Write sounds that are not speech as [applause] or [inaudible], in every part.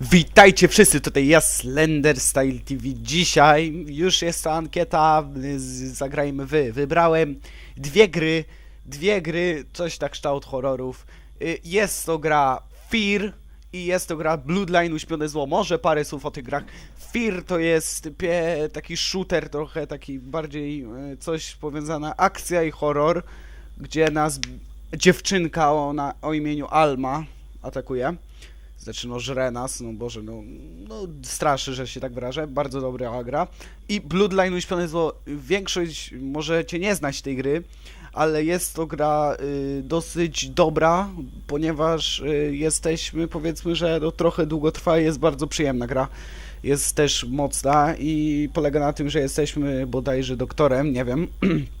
Witajcie wszyscy, tutaj ja Slender Style TV. Dzisiaj już jest ta ankieta, z- zagrajmy wy. Wybrałem dwie gry, dwie gry, coś tak kształt horrorów. Y, Jest to gra Fear i jest to gra Bloodline Uśpione Zło. Może parę słów o tych grach. Fear to jest taki shooter trochę, taki bardziej y, coś powiązana akcja i horror, gdzie nas dziewczynka na, o imieniu Alma atakuje. Znaczy, no żre nas, no Boże, no, no straszy, że się tak wyrażę. Bardzo dobra gra. I Bloodline Uśpione Zło, większość możecie nie znać tej gry, ale jest to gra y, dosyć dobra, ponieważ y, jesteśmy, powiedzmy, że no, trochę długo trwa jest bardzo przyjemna gra. Jest też mocna i polega na tym, że jesteśmy bodajże doktorem, nie wiem. [clears throat]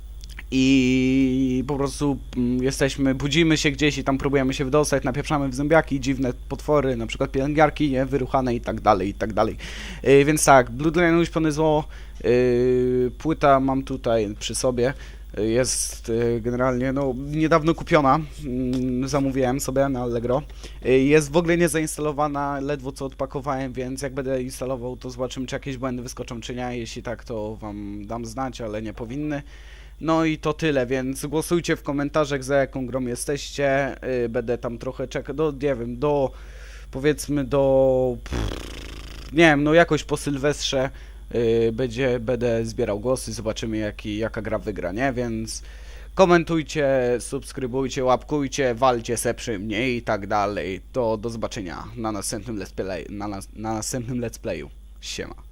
I po prostu mm, jesteśmy, budzimy się gdzieś i tam próbujemy się wydostać, napieprzamy w zębiaki, dziwne potwory, na przykład pielęgniarki, nie, wyruchane i tak dalej, i tak dalej. Yy, więc tak, Bloodline Uśpione Zło, yy, płyta mam tutaj przy sobie, yy, jest generalnie, no, niedawno kupiona, mm, zamówiłem sobie na Allegro. Jest w ogóle nie zainstalowana, ledwo co odpakowałem, więc jak będę instalował, to zobaczymy, czy jakieś błędy wyskoczą, czy nie. Jeśli tak, to wam dam znać, ale nie powinny. No i to tyle, więc głosujcie w komentarzach za jaką grą jesteście. Yy, będę tam trochę czekał, do, nie wiem, do powiedzmy do pff, nie wiem, no jakoś po Sylwestrze yy, będzie, będę zbierał głosy, zobaczymy jaki, jaka gra wygra, nie? Więc komentujcie, subskrybujcie, łapkujcie, walcie se przy mnie i tak dalej. To do zobaczenia na następnym let's play, na, nas, na następnym let's playu. Siema.